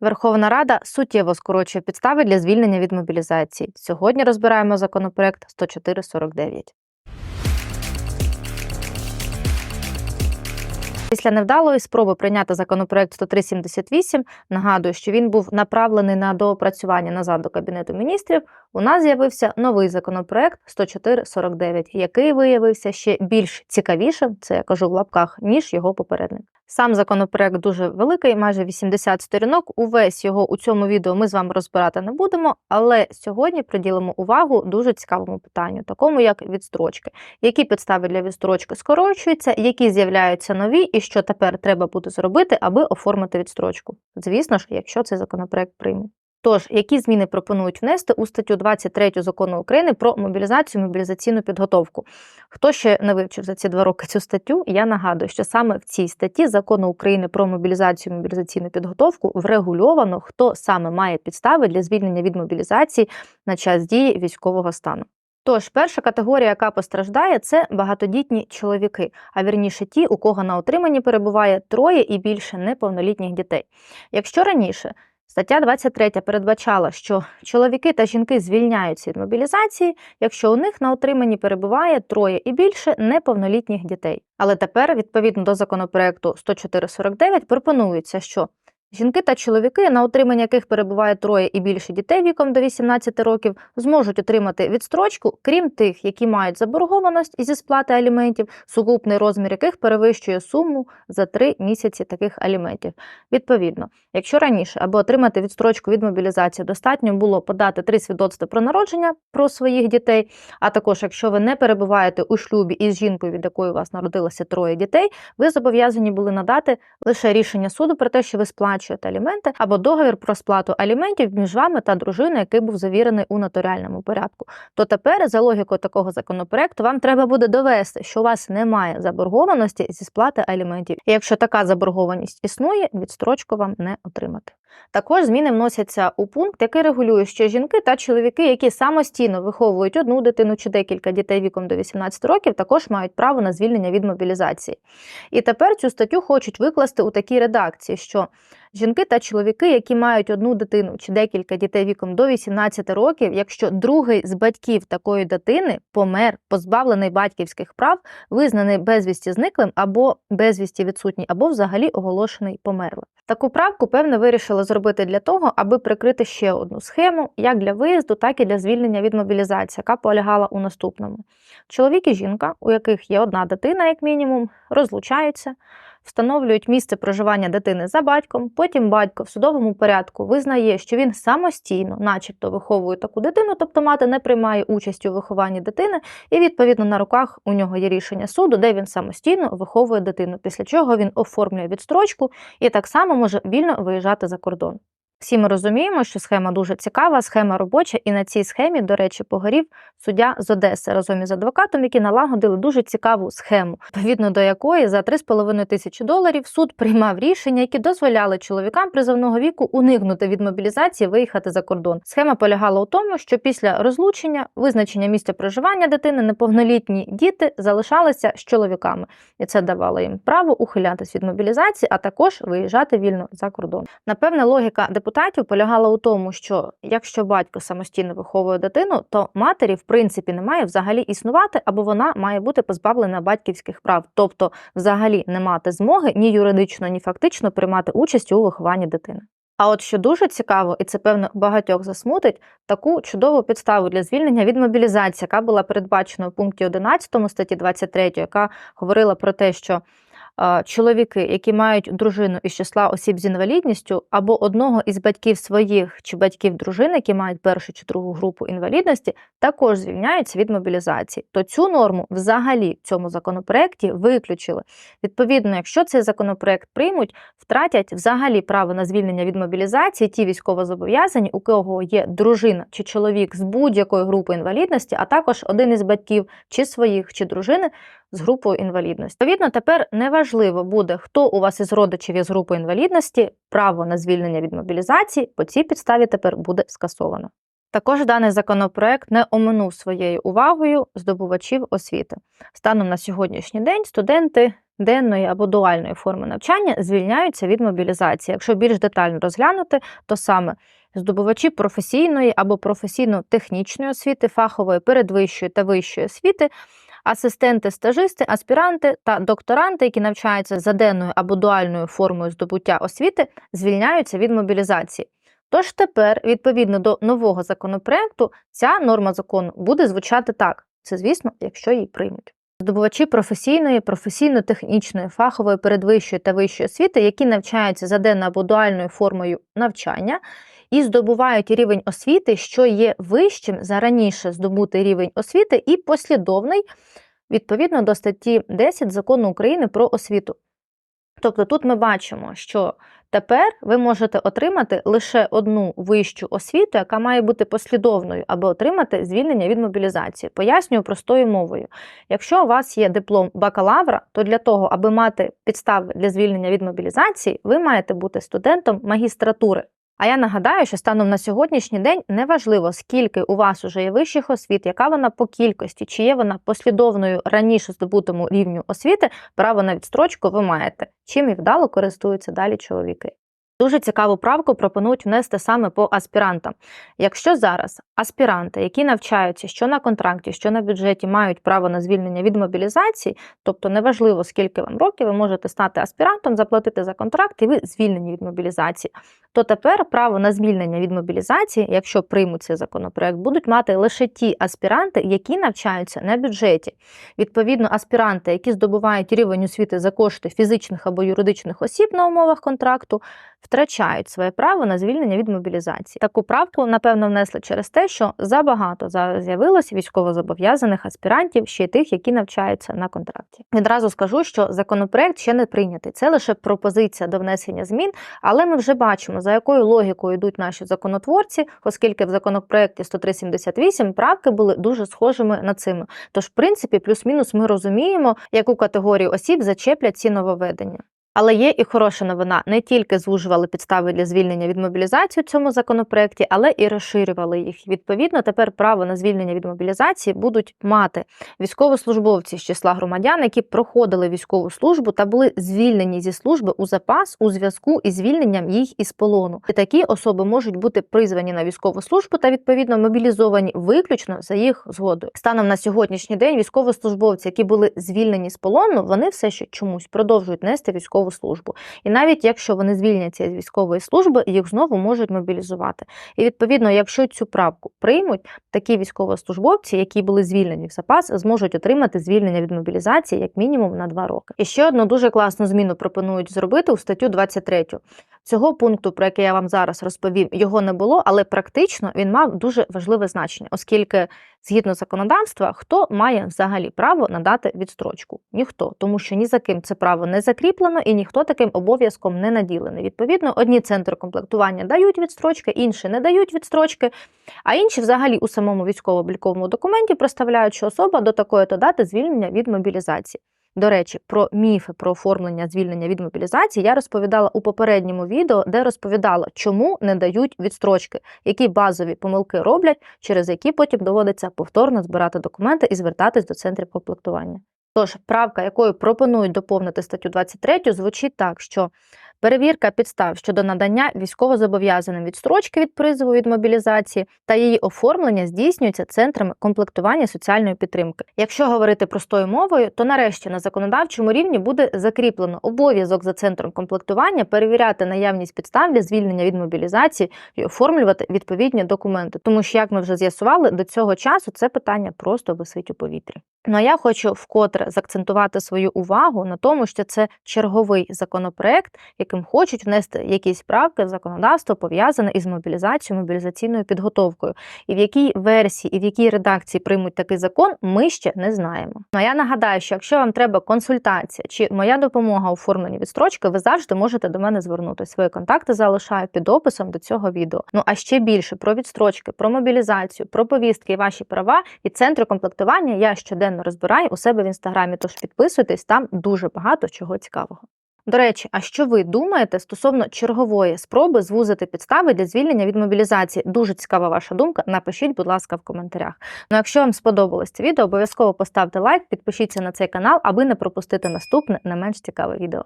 Верховна Рада суттєво скорочує підстави для звільнення від мобілізації. Сьогодні розбираємо законопроект 104.49. Після невдалої спроби прийняти законопроект 103.78, нагадую, що він був направлений на доопрацювання назад до Кабінету міністрів. У нас з'явився новий законопроект 104.49, який виявився ще більш цікавішим, це я кажу в лапках, ніж його попередник. Сам законопроект дуже великий, майже 80 сторінок. Увесь його у цьому відео ми з вами розбирати не будемо, але сьогодні приділимо увагу дуже цікавому питанню, такому як відстрочки. Які підстави для відстрочки скорочуються, які з'являються нові, і що тепер треба буде зробити, аби оформити відстрочку. Звісно ж, якщо цей законопроект прийме. Тож, які зміни пропонують внести у статтю 23 закону України про мобілізацію мобілізаційну підготовку? Хто ще не вивчив за ці два роки цю статтю? Я нагадую, що саме в цій статті закону України про мобілізацію мобілізаційну підготовку врегульовано, хто саме має підстави для звільнення від мобілізації на час дії військового стану. Тож, перша категорія, яка постраждає, це багатодітні чоловіки, а вірніше ті, у кого на отриманні перебуває троє і більше неповнолітніх дітей. Якщо раніше Стаття 23 передбачала, що чоловіки та жінки звільняються від мобілізації, якщо у них на отриманні перебуває троє і більше неповнолітніх дітей. Але тепер, відповідно до законопроекту 104.49, пропонується, що Жінки та чоловіки, на отримання яких перебуває троє і більше дітей віком до 18 років, зможуть отримати відстрочку, крім тих, які мають заборгованість зі сплати аліментів, сукупний розмір яких перевищує суму за три місяці таких аліментів. Відповідно, якщо раніше, аби отримати відстрочку від мобілізації, достатньо було подати три свідоцтва про народження про своїх дітей, а також якщо ви не перебуваєте у шлюбі із жінкою, від якої у вас народилося троє дітей, ви зобов'язані були надати лише рішення суду про те, що ви сплачуєте сплачуєте аліменти, або договір про сплату аліментів між вами та дружиною, який був завірений у нотаріальному порядку. То тепер, за логікою такого законопроекту, вам треба буде довести, що у вас немає заборгованості зі сплати аліментів. І якщо така заборгованість існує, відстрочку вам не отримати. Також зміни вносяться у пункт, який регулює, що жінки та чоловіки, які самостійно виховують одну дитину чи декілька дітей віком до 18 років, також мають право на звільнення від мобілізації. І тепер цю статтю хочуть викласти у такій редакції, що Жінки та чоловіки, які мають одну дитину чи декілька дітей віком до 18 років, якщо другий з батьків такої дитини помер, позбавлений батьківських прав, визнаний безвісті зниклим або безвісті відсутній, або взагалі оголошений померлим. Таку правку, певне, вирішили зробити для того, аби прикрити ще одну схему, як для виїзду, так і для звільнення від мобілізації, яка полягала у наступному. Чоловік і жінка, у яких є одна дитина, як мінімум, розлучаються встановлюють місце проживання дитини за батьком. Потім батько в судовому порядку визнає, що він самостійно, начебто, виховує таку дитину, тобто мати не приймає участь у вихованні дитини, і відповідно на руках у нього є рішення суду, де він самостійно виховує дитину, після чого він оформлює відстрочку і так само може вільно виїжджати за кордон. Всі ми розуміємо, що схема дуже цікава, схема робоча, і на цій схемі, до речі, погорів суддя з Одеси разом із адвокатом, які налагодили дуже цікаву схему, відповідно до якої за 3,5 тисячі доларів суд приймав рішення, які дозволяли чоловікам призовного віку уникнути від мобілізації, виїхати за кордон. Схема полягала у тому, що після розлучення, визначення місця проживання дитини, неповнолітні діти залишалися з чоловіками, і це давало їм право ухилятись від мобілізації, а також виїжджати вільно за кордон. Напевне, логіка депутатів депутатів полягала у тому, що якщо батько самостійно виховує дитину, то матері в принципі не має взагалі існувати, або вона має бути позбавлена батьківських прав, тобто взагалі не мати змоги ні юридично, ні фактично приймати участь у вихованні дитини. А от що дуже цікаво, і це певно багатьох засмутить, таку чудову підставу для звільнення від мобілізації, яка була передбачена у пункті 11 статті 23, яка говорила про те, що чоловіки, які мають дружину із числа осіб з інвалідністю, або одного із батьків своїх чи батьків дружини, які мають першу чи другу групу інвалідності, також звільняються від мобілізації. То цю норму взагалі в цьому законопроекті виключили. Відповідно, якщо цей законопроект приймуть, втратять взагалі право на звільнення від мобілізації ті військовозобов'язані, у кого є дружина чи чоловік з будь-якої групи інвалідності, а також один із батьків чи своїх, чи дружини з групою інвалідності. Відповідно, тепер неважливо буде, хто у вас із родичів є з групою інвалідності, право на звільнення від мобілізації по цій підставі тепер буде скасовано. Також даний законопроект не оминув своєю увагою здобувачів освіти. Станом на сьогоднішній день студенти денної або дуальної форми навчання звільняються від мобілізації. Якщо більш детально розглянути, то саме здобувачі професійної або професійно-технічної освіти, фахової передвищої та вищої освіти, асистенти, стажисти, аспіранти та докторанти, які навчаються за денною або дуальною формою здобуття освіти, звільняються від мобілізації. Тож тепер, відповідно до нового законопроекту, ця норма закону буде звучати так: це, звісно, якщо її приймуть. Здобувачі професійної, професійно-технічної, фахової передвищої та вищої освіти, які навчаються за денно або дуальною формою навчання і здобувають рівень освіти, що є вищим за раніше здобутий рівень освіти, і послідовний відповідно до статті 10 закону України про освіту. Тобто тут ми бачимо, що тепер ви можете отримати лише одну вищу освіту, яка має бути послідовною, аби отримати звільнення від мобілізації. Пояснюю простою мовою. Якщо у вас є диплом бакалавра, то для того, аби мати підстави для звільнення від мобілізації, ви маєте бути студентом магістратури. А я нагадаю, що станом на сьогоднішній день неважливо, скільки у вас уже є вищих освіт, яка вона по кількості, чи є вона послідовною раніше здобутому рівню освіти, право на відстрочку ви маєте, чим і вдало користуються далі чоловіки. Дуже цікаву правку пропонують внести саме по аспірантам. Якщо зараз аспіранти, які навчаються що на контракті, що на бюджеті, мають право на звільнення від мобілізації, тобто неважливо скільки вам років, ви можете стати аспірантом, заплатити за контракт, і ви звільнені від мобілізації, то тепер право на звільнення від мобілізації, якщо приймуть цей законопроект, будуть мати лише ті аспіранти, які навчаються на бюджеті. Відповідно, аспіранти, які здобувають рівень освіти за кошти фізичних або юридичних осіб на умовах контракту, втрачають своє право на звільнення від мобілізації. Таку правку, напевно, внесли через те, що забагато зараз з'явилося військовозобов'язаних аспірантів, ще й тих, які навчаються на контракті. Відразу скажу, що законопроект ще не прийнятий. Це лише пропозиція до внесення змін, але ми вже бачимо, за якою логікою йдуть наші законотворці, оскільки в законопроекті 10378 правки були дуже схожими на цими. Тож, в принципі, плюс-мінус ми розуміємо, яку категорію осіб зачеплять ці нововведення. Але є і хороша новина: не тільки звужували підстави для звільнення від мобілізації у цьому законопроекті, але і розширювали їх. Відповідно, тепер право на звільнення від мобілізації будуть мати військовослужбовці з числа громадян, які проходили військову службу та були звільнені зі служби у запас у зв'язку із звільненням їх із полону. І такі особи можуть бути призвані на військову службу та відповідно мобілізовані виключно за їх згодою. Станом на сьогоднішній день військовослужбовці, які були звільнені з полону, вони все ще чомусь продовжують нести військову військову службу. І навіть якщо вони звільняться з військової служби, їх знову можуть мобілізувати. І відповідно, якщо цю правку приймуть, такі військовослужбовці, які були звільнені в запас, зможуть отримати звільнення від мобілізації як мінімум на два роки. І ще одну дуже класну зміну пропонують зробити у статтю 23. Цього пункту, про який я вам зараз розповім, його не було, але практично він мав дуже важливе значення, оскільки згідно законодавства, хто має взагалі право надати відстрочку? Ніхто, тому що ні за ким це право не закріплено і ніхто таким обов'язком не наділений. Відповідно, одні центри комплектування дають відстрочки, інші не дають відстрочки, а інші взагалі у самому військово-обліковому документі проставляють, що особа до такої то дати звільнення від мобілізації. До речі, про міфи про оформлення звільнення від мобілізації я розповідала у попередньому відео, де розповідала, чому не дають відстрочки, які базові помилки роблять, через які потім доводиться повторно збирати документи і звертатись до центрів комплектування. Тож, правка, якою пропонують доповнити статтю 23, звучить так, що перевірка підстав щодо надання військовозобов'язаним відстрочки від призову від мобілізації та її оформлення здійснюється центрами комплектування соціальної підтримки. Якщо говорити простою мовою, то нарешті на законодавчому рівні буде закріплено обов'язок за центром комплектування перевіряти наявність підстав для звільнення від мобілізації і оформлювати відповідні документи. Тому що, як ми вже з'ясували, до цього часу це питання просто висить у повітрі. Ну а я хочу вкотре заакцентувати свою увагу на тому, що це черговий законопроект, яким хочуть внести якісь правки в законодавство пов'язане із мобілізацією, мобілізаційною підготовкою. І в якій версії і в якій редакції приймуть такий закон, ми ще не знаємо. Ну а я нагадаю, що якщо вам треба консультація чи моя допомога у оформленні відстрочки, ви завжди можете до мене звернутися. Свої контакти залишаю під описом до цього відео. Ну а ще більше про відстрочки, про мобілізацію, про повістки і ваші права і центри комплектування я щоденно розбираю у себе в інстаграмі. Тож підписуйтесь, там дуже багато чого цікавого. До речі, а що ви думаєте стосовно чергової спроби звузити підстави для звільнення від мобілізації? Дуже цікава ваша думка. Напишіть, будь ласка, в коментарях. Ну, якщо вам сподобалось це відео, обов'язково поставте лайк, підпишіться на цей канал, аби не пропустити наступне не менш цікаве відео.